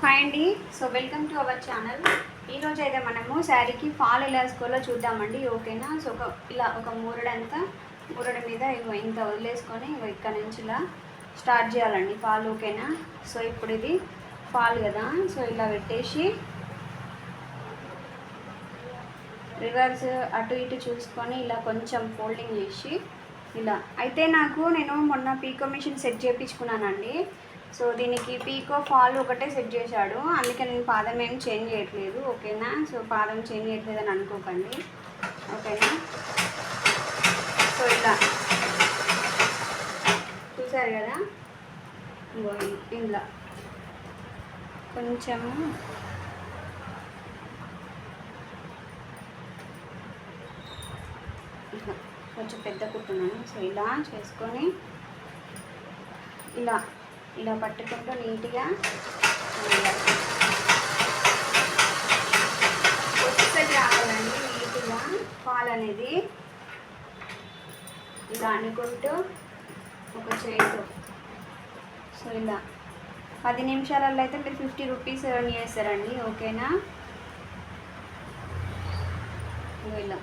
Hi అండి. So welcome to our channel ఈరోజు అయితే మనము శారీకి ఫాల్ ఎలా వేసుకోవాలో చూద్దామండి. ఓకేనా సో ఒక ఇలా ఒక మూరడంతా మూరడ మీద ఇగో ఇంత వదిలేసుకొని ఇగో ఇక్కడ నుంచి ఇలా స్టార్ట్ చేయాలండి. ఫాల్ ఓకేనా సో ఇప్పుడు ఇది ఫాల్ కదా? సో ఇలా పెట్టేసి రివర్స్ అటు ఇటు చూసుకొని ఇలా కొంచెం ఫోల్డింగ్ చేసి ఇలా. అయితే నాకు నేను మొన్న పీకో మిషన్ సెట్ చేయించుకున్నానండి సో దీనికి పీకో ఫాల్ ఒకటే సెట్ చేశాడు. అందుకే నేను పాదం ఏం చేంజ్ చేయట్లేదు. ఓకేనా? సో పాదం చేంజ్ చేయట్లేదు అని అనుకోకండి. ఓకేనా? సో ఇలా. చూసారు కదా? ఇగో కొంచెం ఇలా కొంచెము కొంచెం పెద్ద కుట్టున్నాను సో ఇలా చేసుకొని ఇలా. ఇలా పట్టుకుంటూ నీట్గా ఒకసారి రావాలండి నీట్గా పాలు అనేది ఇలా అనుకుంటూ ఒక చేతితో సో ఇలా పది నిమిషాలలో అయితే మీరు ఫిఫ్టీ రూపీస్ ఎర్న్ చేస్తారండి ఓకేనా? ఇలా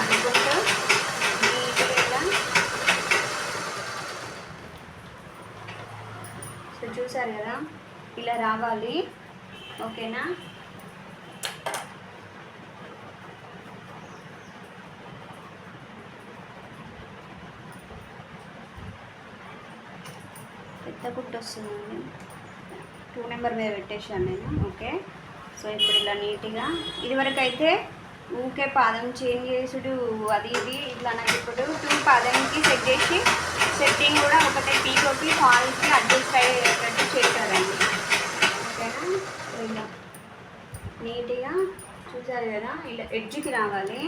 అనుకుంటూ నీట్గా ఇలా సో చూసారు కదా? ఇలా రావాలి. ఓకేనా? పెద్ద కుట్టు వస్తుందండి. టూ నెంబర్ మీద పెట్టేసాను నేను. ఓకే? సో ఇప్పుడు ఇలా నీట్గా. ఇదివరకు అయితే ఊకే పాదం చేంజ్ చేసుడు అది ఇది. ఇట్లా నాకు ఇప్పుడు టూ పాదంకి సెట్ చేసి సెట్టింగ్ కూడా ఒకటే పీకోకి ఫాల్కి అడ్జస్ట్ అయ్యేటట్టు చేశారండి. ఓకేనా? ఇలా నీట్గా చూసారు కదా ఇలా ఎడ్జ్కి రావాలి.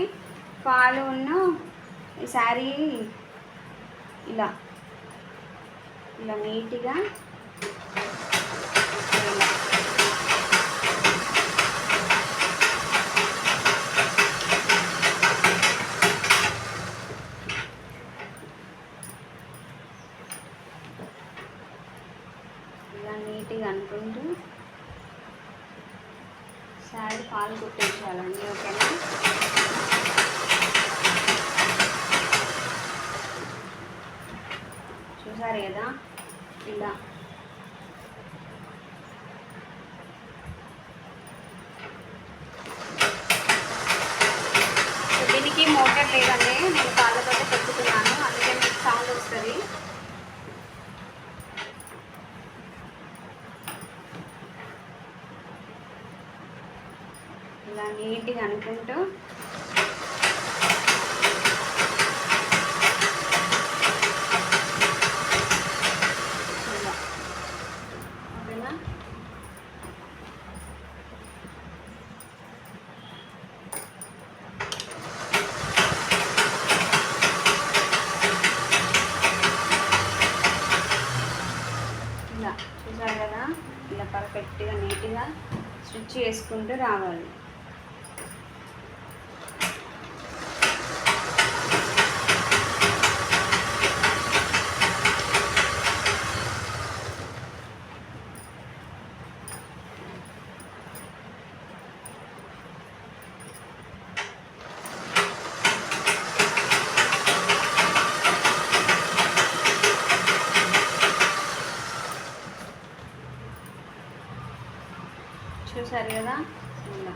ఫాల్ ఉన్న ఈ శారీ ఇలా. ఇలా నీట్గా ఇలా ఇలా అనుకుంటూ శారీ పాలు కుట్టించాలండి ఓకేనా? చూసారు కదా? ఇలా. దీనికి మోటార్ లేదండి నేను కాళ్ళతో పెట్టుకున్నాను అందుకే మీకు సౌండ్ వస్తుంది. ఇలా నీట్గా అనుకుంటూ. ఇలా. చూసారు కదా? ఇలా పర్ఫెక్ట్గా నీట్గా స్టిచ్ చేసుకుంటూ రావాలి. చూసారు కదా? ఇలా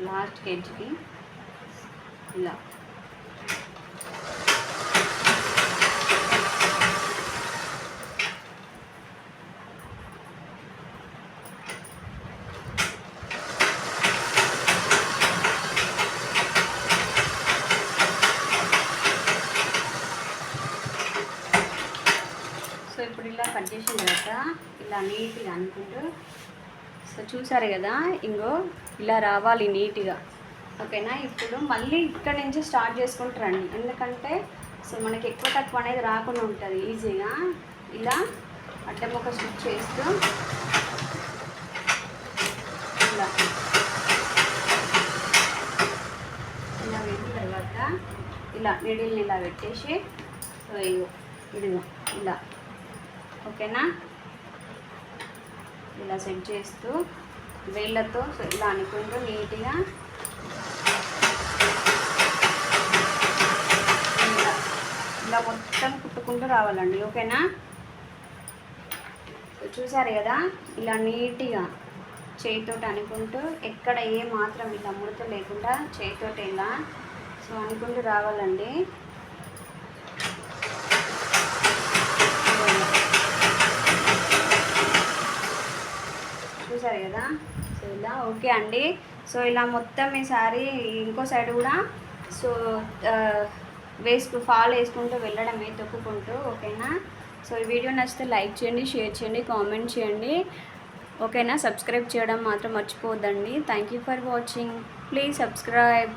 లాస్ట్ కేజీకి ఇలా సో ఇప్పుడు ఇలా కట్ కదా ఇలా నీట్గా అనుకుంటూ. సో చూసారు కదా ఇంకో ఇలా రావాలి నీట్గా. ఓకేనా? ఇప్పుడు మళ్ళీ ఇక్కడ నుంచి స్టార్ట్ చేసుకుంటారండి ఎందుకంటే సో మనకి ఎక్కువ తక్కువ అనేది రాకుండా ఉంటుంది ఈజీగా. ఇలా అడ్డం ఒక స్టిచ్ చేస్తూ. ఇలా. ఇలా పెట్టిన తర్వాత ఇలా నీడిల్ని ఇలా పెట్టేసి సో ఇదిగో ఇలా. ఓకేనా? ఇలా సెట్ చేస్తూ వేళ్ళతో ఇలా అనుకుంటూ నీట్గా ఇలా ఇలా మొత్తం కుట్టుకుంటూ రావాలండి ఓకేనా? చూసారు కదా ఇలా నీట్గా చేయితోటి అనుకుంటూ ఎక్కడ ఏ మాత్రం ఇలా ముడత లేకుండా చేయితోటి ఇలా సో అనుకుంటూ రావాలండి చూసారు కదా? సో ఇలా ఓకే అండి. సో ఇలా మొత్తం ఈసారి ఇంకో సైడ్ కూడా సో వేసుకు ఫాల్ వేసుకుంటూ వెళ్ళడమే తొక్కుకుంటూ ఓకేనా? సో ఈ వీడియో నచ్చితే లైక్ చేయండి షేర్ చేయండి కామెంట్ చేయండి. ఓకేనా? సబ్స్క్రైబ్ చేయడం మాత్రం మర్చిపోవద్దండి. Thank you for watching. Please subscribe.